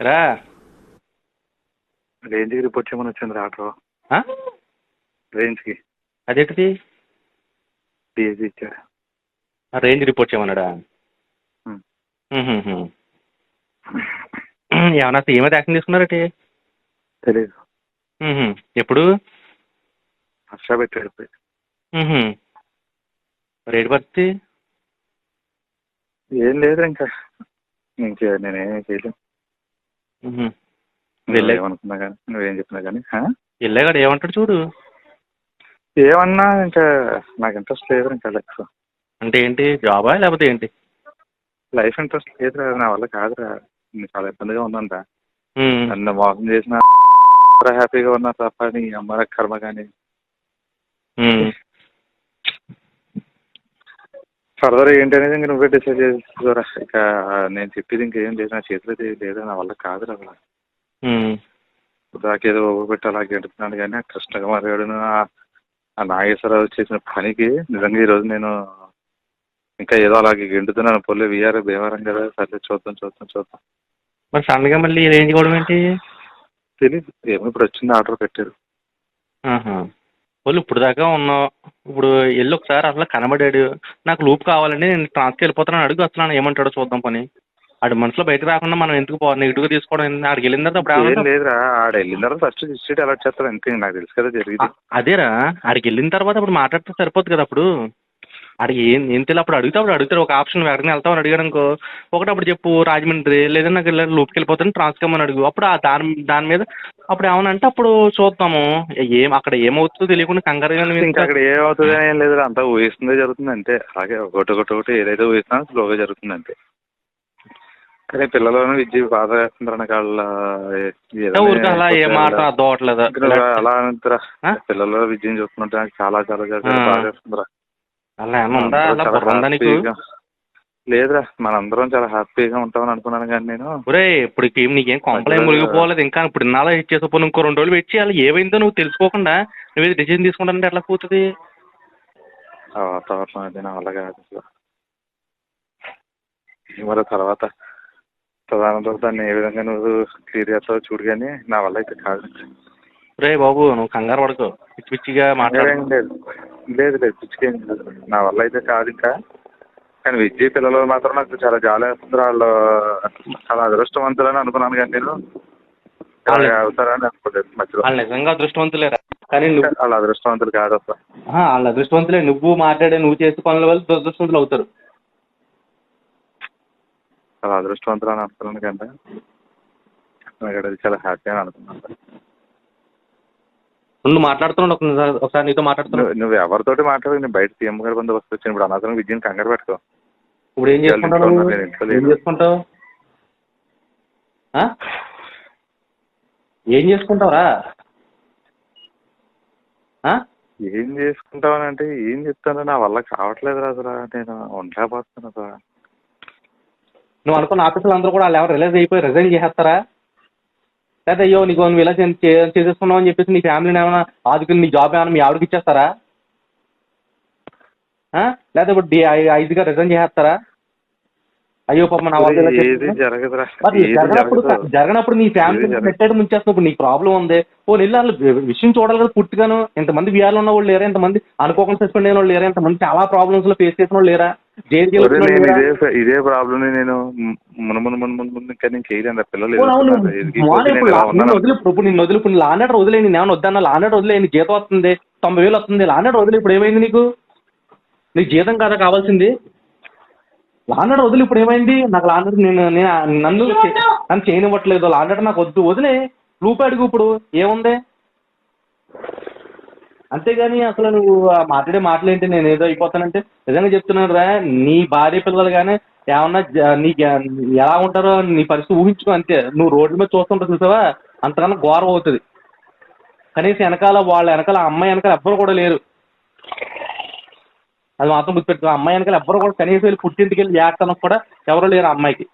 రా. రేంజ్కి రిపోర్ట్ చేయమని వచ్చింది ఆటో? రేంజ్కి. అదేంటిది? డిఎస్సి ఇచ్చాడు ఆ రేంజ్ రిపోర్ట్ చేయమన్నాడా. ఏమన్నా ఏమైతే యాక్షన్ తీసుకున్నారటి? తెలీదు. ఎప్పుడు? హర్ష పెట్టాడు. రేటు పరిస్థితి ఏం లేదు ఇంకా. ఇంకా నేనేం చేయలేను. కానీ నువ్వేం చెప్పినా కానీ? వెళ్ళాగాడు ఏమంటాడు చూడు ఏమన్నా ఇంకా నాకు ఇంట్రెస్ట్ లేదు ఇంకా లైఫ్ అంటే ఏంటి జాబా లేకపోతే ఏంటి లైఫ్ ఇంట్రెస్ట్ లేదురా నా వల్ల కాదురా చాలా ఇబ్బందిగా ఉందంట. నన్ను మోసం చేసిన హ్యాపీగా ఉన్నా తప్ప నీ అమ్మ కర్మ కానీ. ఫర్దర్ ఏంటి అనేది ఇంక నువ్వే డిసైడ్ చేసుకోరా ఇక నేను చెప్పేది ఇంకేం లేదు నా చేతిలో లేదు నా వల్ల కాదురా అసలు. దాకేదో పెట్టి అలా గెడుతున్నాను కానీ ఆ కృష్ణకుమార్ గారును ఆ- నాగేశ్వరరావు చేసిన పనికి నిజంగా ఈరోజు నేను ఇంకా ఏదో అలాగే గెంటుతున్నాను పొల్లి విఆర్ భీమవరం కదా సర్లే చూద్దాం చూద్దాం చూద్దాం. మరి సడన్గా మళ్ళీ రేంజ్ కూడా ఏంటి? తెలియదు ఏమో ఇప్పుడు వచ్చింది ఆర్డర్ పెట్టారు. వాళ్ళు ఇప్పుడు దాకా ఉన్నావు ఇప్పుడు వెళ్ళి ఒకసారి అసలు కనబడాడు. నాకు లూప్ కావాలండి నేను ట్రాన్స్కి వెళ్ళిపోతాను అడుగు అసలు ఏమంటాడో చూద్దాం పని. ఆడి మనసులో బయటకు రాకుండా మనం ఎందుకు పో నెగిటివ్గా తీసుకోవడం? ఆడికి వెళ్ళిన తర్వాత అప్పుడు ఏం ఏమంటావు? లేదురా. ఆడ వెళ్ళిన తర్వాత ఫస్ట్ అలర్ట్ చేస్తారు అంతే నాకు తెలుసు కదా జరిగింది. అదేరా. ఆడికి వెళ్ళిన తర్వాత అప్పుడు మాట్లాడితే సరిపోతుంది కదా అప్పుడు. ఆడికి ఏం ఏం తెలియదు. అప్పుడు అడిగితే అప్పుడు అడుగుతారు ఒక ఆప్షన్ ఎక్కడికి వెళ్తామని అడిగాడు అనుకో. ఒకటి అప్పుడు చెప్పు రాజమండ్రి లేదా నాకు ఇలా లూప్కి వెళ్ళిపోతాను ట్రాన్స్కమ్ అడుగు. అప్పుడు ఆ దాని దాని మీద అప్పుడు ఏమనంటే అప్పుడు చూద్దాము. ఏం అక్కడ ఏమవుతుందో తెలియకుండా నువ్వు ఇంకా అక్కడ ఏమవుతుంది ఏం లేదురా. అంతా ఊహిస్తుందే జరుగుతుంది అంతే. అలాగే ఒకటి ఒకటి ఒకటి ఏదైతే ఊహిస్తున్నా స్లోగా జరుగుతుంది అంతే. కానీ పిల్లలను విద్య బాధ నాకు వాళ్ళ అలా ఏ మాట అర్థం అలా అంటారా? పిల్లల విద్యను చూస్తుంటే నాకు చాలా చాలా చాలా ఆ. అలా ఏమన్నా ఉందా? అలా ఉందా నీకు? లేదురా మనందరం చాలా హ్యాపీగా ఉంటామని అనుకున్నాను కానీ నేను. ఒరే ఇప్పుడు నీకేం కొంపలేం మునిగిపోలేదు ఇంకా ఇప్పుడు ఇన్నాళ్ళు ఇచ్చేసపోను ఇంకో రెండు రోజులు వెయిట్ చేయాలి. ఏమైందో నువ్వు తెలుసుకోకుండా నువ్వు డిసిజన్ తీసుకుంటానంటే ఎట్లా కూతుంది వాతావరణం అది నా వల్ల కాదు మరి తర్వాత ప్రధాన దాన్ని ఏ విధంగా నువ్వు క్లియర్ చేస్తావో చూడు కానీ నా వల్ల అయితే కాదు. రే బాబు నువ్వు కంగారు పడుకో. పిచ్చి పిచ్చిగా మాట్లాడు. ఏం లేదు. లేదు లేదు. పిచ్చికేం లేదు నా వల్ల అయితే కాదు ఇంకా. కానీ విద్య పిల్లలు మాత్రం నాకు చాలా జాలి వేస్తుంది. వాళ్ళు చాలా అదృష్టవంతులని అనుకున్నాను కానీ నేను. అవుతారని అనుకోలేదు. మధ్యలో. వాళ్ళు నిజంగా అదృష్టవంతులేరా? కానీ నువ్వు వాళ్ళ అదృష్టవంతులు కాదు అసలు వాళ్ళు అదృష్టవంతులే. నువ్వు మాట్లాడే నువ్వు చేసే పనుల వల్ల దురదృష్టవంతులు అవుతారు. చాలా అదృష్టవంతులు అని అనుకున్నాను కంటే నాకు అది చాలా హ్యాపీ అని అనుకున్నాను. నువ్వు మాట్లాడుతున్నాడు ఒకసారి ఒకసారి నీతో మాట్లాడుతున్నావు నువ్వు ఎవరితోటి మాట్లాడు నేను బయట సీఎం గారి బందోబస్తు వచ్చిన ఇప్పుడు అనవసరం విద్యను కంగారు పెట్టుకో ఇప్పుడు ఏం చేసుకుంటావు ఇంట్లో నువ్వు? ఉన్నా, నేను ఇంట్లో ఏం లేను. చేసుకుంటావు ఆ? ఏం చేసుకుంటావురా ఆ? ఏం చేసుకుంటావని అంటే ఏం చెప్తాను నా వల్ల కావట్లేదు అసలు నేను ఉండలేకపోతున్నాను నువ్వు అనుకున్న ఆఫీసులు అందరూ కూడా వాళ్ళు ఎవరు రిలైజ్ అయిపోయి రిజైన్ చేసేస్తారా లేదా అయ్యో నీకు నువ్వు ఇలా చేసేసుకున్నావు అని చెప్పేసి నీ ఫ్యామిలీని ఏమైనా ఆదుకుని నీ జాబ్ ఏమైనా మీ ఆవిడకి ఇచ్చేస్తారా? లేదా ఇప్పుడు ఐదుగా రిజైన్ చేసేస్తారా? అయ్యో పాప నా ఏది జరగనప్పుడు నీ ఫ్యామిలీ. పెట్టాడు ముంచేస్తున్నావు ఇప్పుడు నీకు ప్రాబ్లం ఉంది? ఓ నెల్లు వాళ్ళు విషయం చూడాలి కదా పుట్టుగాను ఇంతమంది విఆర్లో ఉన్న వాళ్ళు లేరా? ఇంతమంది అనుకోకుండా సస్పెండ్ అయిన వాళ్ళు లేరా? ఇంతమంది చాలా ప్రాబ్లమ్స్లో ఫేస్ చేసిన వాళ్ళు లేరా? ఇదే ఇదే ప్రాబ్లం నేను మును మును మును మును మును ఇంకా నేను చేయలేను పిల్లలు ఇప్పుడు నేను నిన్ను వదిలి ఇప్పుడు వదిలి వదిలేని నేను ఏమన్నా వద్దన్నా లానెటర్ వదిలేని జీతం వస్తుంది తొంభై వేలు వస్తుంది లానెటర్ వదిలి ఇప్పుడు ఏమైంది నీకు? నీకు జీతం కాదా కావాల్సింది? లానెటర్ వదిలి ఇప్పుడు ఏమైంది? నాకు లానెటర్ నేను నేను నన్ను నన్ను చేయనివ్వట్లేదు లానెటర్ నాకు వద్దు వదిలే లూప్ అడుగు ఇప్పుడు ఏముంది? అంతేగాని అసలు నువ్వు ఆ మాట్లాడే మాటలేంటి నేను ఏదో అయిపోతానంటే నిజంగా చెప్తున్నాను రా. నీ భార్య పిల్లలు కానీ ఏమన్నా జ- నీ ఎలా ఉంటారో నీ పరిస్థితి ఊహించుకో అంతే. నువ్వు రోడ్ల మీద చూస్తుంటావు చూసావా? అంతకన్నా ఘోరం అవుతుంది. కనీసం వెనకాల వాళ్ళ వెనకాల ఆ అమ్మాయి వెనకాల ఎవ్వరు కూడా లేరు. అది మాత్రం గుర్తుపెట్టుకో. ఆ అమ్మాయి వెనకాల ఎవ్వరు కూడా కనీసం వెళ్ళి పుట్టింటికి వెళ్ళి ఏడటానికి కూడా ఎవరు లేరు ఆ అమ్మాయికి.